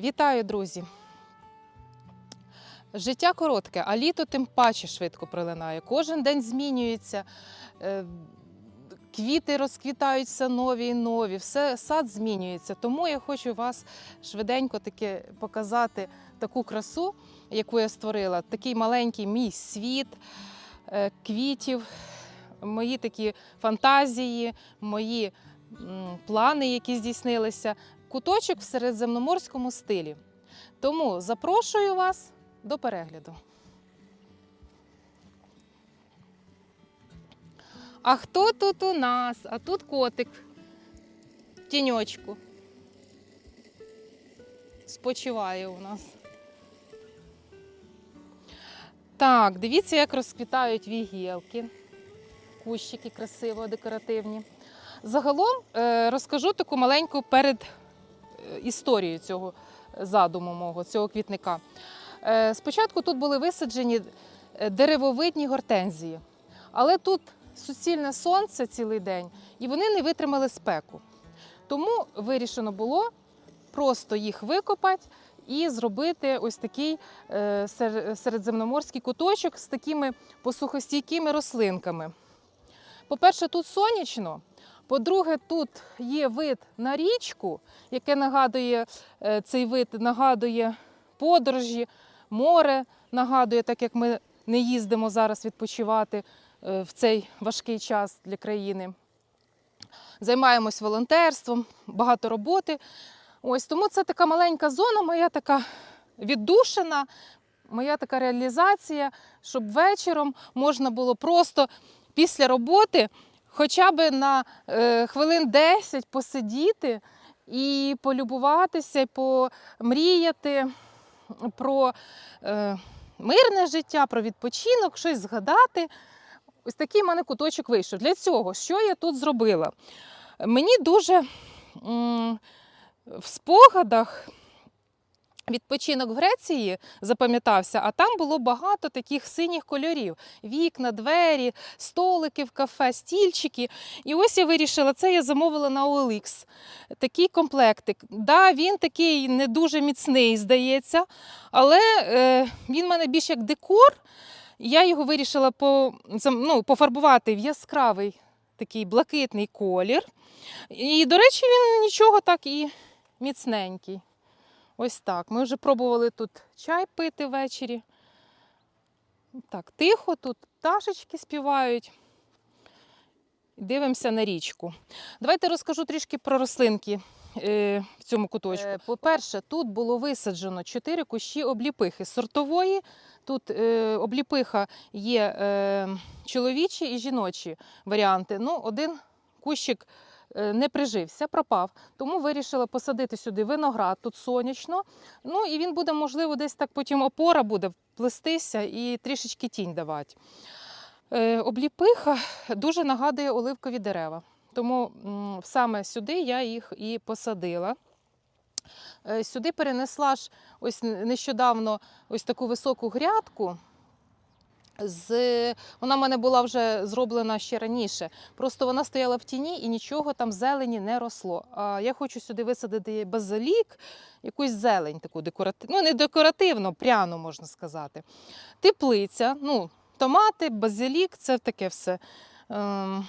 Вітаю, друзі! Життя коротке, а літо тим паче швидко пролинає. Кожен день змінюється. е, Квіти розквітають все нові і нові, все сад змінюється. Тому я хочу вас швиденько таки показати таку красу, яку я створила. Такий маленький мій світ е, квітів, мої такі фантазії, мої плани, які здійснилися. Куточок в середземноморському стилі. Тому запрошую вас до перегляду. А хто тут у нас? А тут котик в тіньочку. Спочиває у нас. Так, дивіться, як розквітають вігілки. Кущики красиво, декоративні. Загалом е, розкажу таку маленьку перед е, історією цього задуму мого, цього квітника. Е, Спочатку тут були висаджені е, деревовидні гортензії, але тут суцільне сонце цілий день, і вони не витримали спеку. Тому вирішено було просто їх викопати і зробити ось такий середземноморський куточок з такими посухостійкими рослинками. По-перше, тут сонячно. По-друге, тут є вид на річку, яке нагадує е, цей вид, нагадує подорожі, море нагадує, так як ми не їздимо зараз відпочивати е, в цей важкий час для країни. Займаємось волонтерством, багато роботи. Ось тому це така маленька зона, моя така віддушина, моя така реалізація, щоб вечором можна було просто після роботи хоча б на е, хвилин 10 посидіти і полюбуватися, і помріяти про е, мирне життя, про відпочинок, щось згадати. Ось такий в мене куточок вийшов. Для цього, що я тут зробила? Мені дуже в спогадах відпочинок в Греції запам'ятався, а там було багато таких синіх кольорів: вікна, двері, столики в кафе, стільчики. І ось я вирішила, це я замовила на OLX. Такий комплектик. Да, він такий не дуже міцний, здається, але е, він в мене більш як декор. Я його вирішила по, ну, пофарбувати в яскравий такий блакитний колір. І, до речі, він нічого так і міцненький. Ось так. Ми вже пробували тут чай пити ввечері. Так, тихо, тут пташечки співають. Дивимося на річку. Давайте розкажу трішки про рослинки е, в цьому куточку. По-перше, тут було висаджено чотири кущі обліпихи сортової. Тут е, обліпиха є е, чоловічі і жіночі варіанти. Ну, один кущик е, не прижився, пропав. Тому вирішила посадити сюди виноград, тут сонячно. Ну і він буде, можливо, десь так потім опора буде плестися і трішечки тінь давати. Е, обліпиха дуже нагадує оливкові дерева. Тому саме сюди я їх і посадила. Е, Сюди перенесла ж ось нещодавно ось таку високу грядку. З... Вона в мене була вже зроблена ще раніше. Просто вона стояла в тіні і нічого там зелені не росло. А я хочу сюди висадити базилік, якусь зелень таку декоративну, ну не декоративно, пряну можна сказати. Теплиця, ну, томати, базилік це таке все. Ем,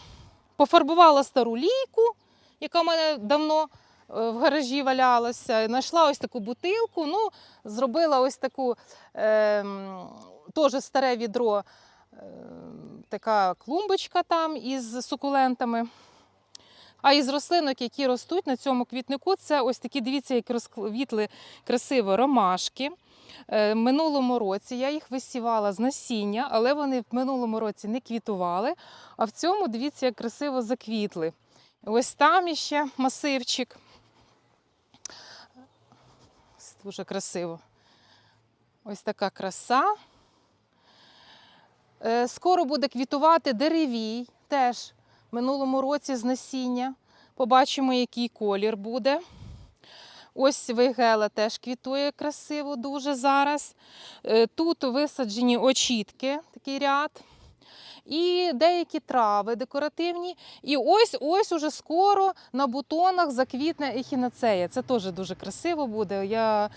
пофарбувала стару лійку, яка в мене давно е, в гаражі валялася. Знайшла ось таку бутилку. Ну, зробила ось таку ем, теж старе відро, ем, така клумбочка там із сукулентами. А із рослинок, які ростуть на цьому квітнику, це ось такі, дивіться, як розквітли красиво ромашки. Е, Минулому році я їх висівала з насіння, але вони в минулому році не квітували. А в цьому, дивіться, як красиво заквітли. Ось там іще масивчик. Дуже красиво. Ось така краса. Е, Скоро буде квітувати деревій, теж минулому році з насіння. Побачимо, який колір буде. Ось вигела теж квітує красиво дуже зараз. Е, Тут висаджені очітки, такий ряд. І деякі трави декоративні. І ось ось уже скоро на бутонах заквітне ехінацея. Це теж дуже красиво буде. Я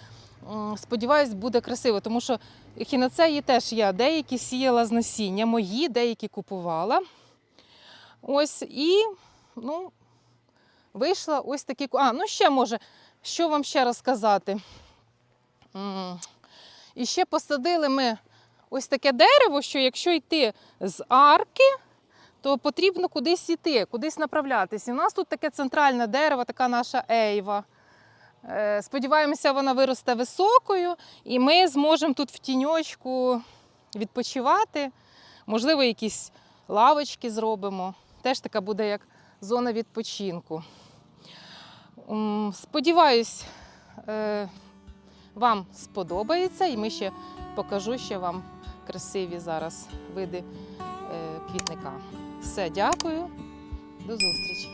сподіваюсь, буде красиво, тому що ехінацеї теж я деякі сіяла з насіння, мої, деякі купувала. Ось і ну, вийшла ось такі. А, ну ще може, що вам ще розказати? І ще посадили ми ось таке дерево, що якщо йти з арки, то потрібно кудись йти, кудись направлятися. І у нас тут таке центральне дерево, така наша ейва. Е, Сподіваємося, вона виросте високою, і ми зможемо тут в тіньочку відпочивати. Можливо, якісь лавочки зробимо. Теж така буде як зона відпочинку. Сподіваюсь, е, вам сподобається, і ми ще покажу ще вам красиві зараз види е, квітника. Все, дякую, до зустрічі.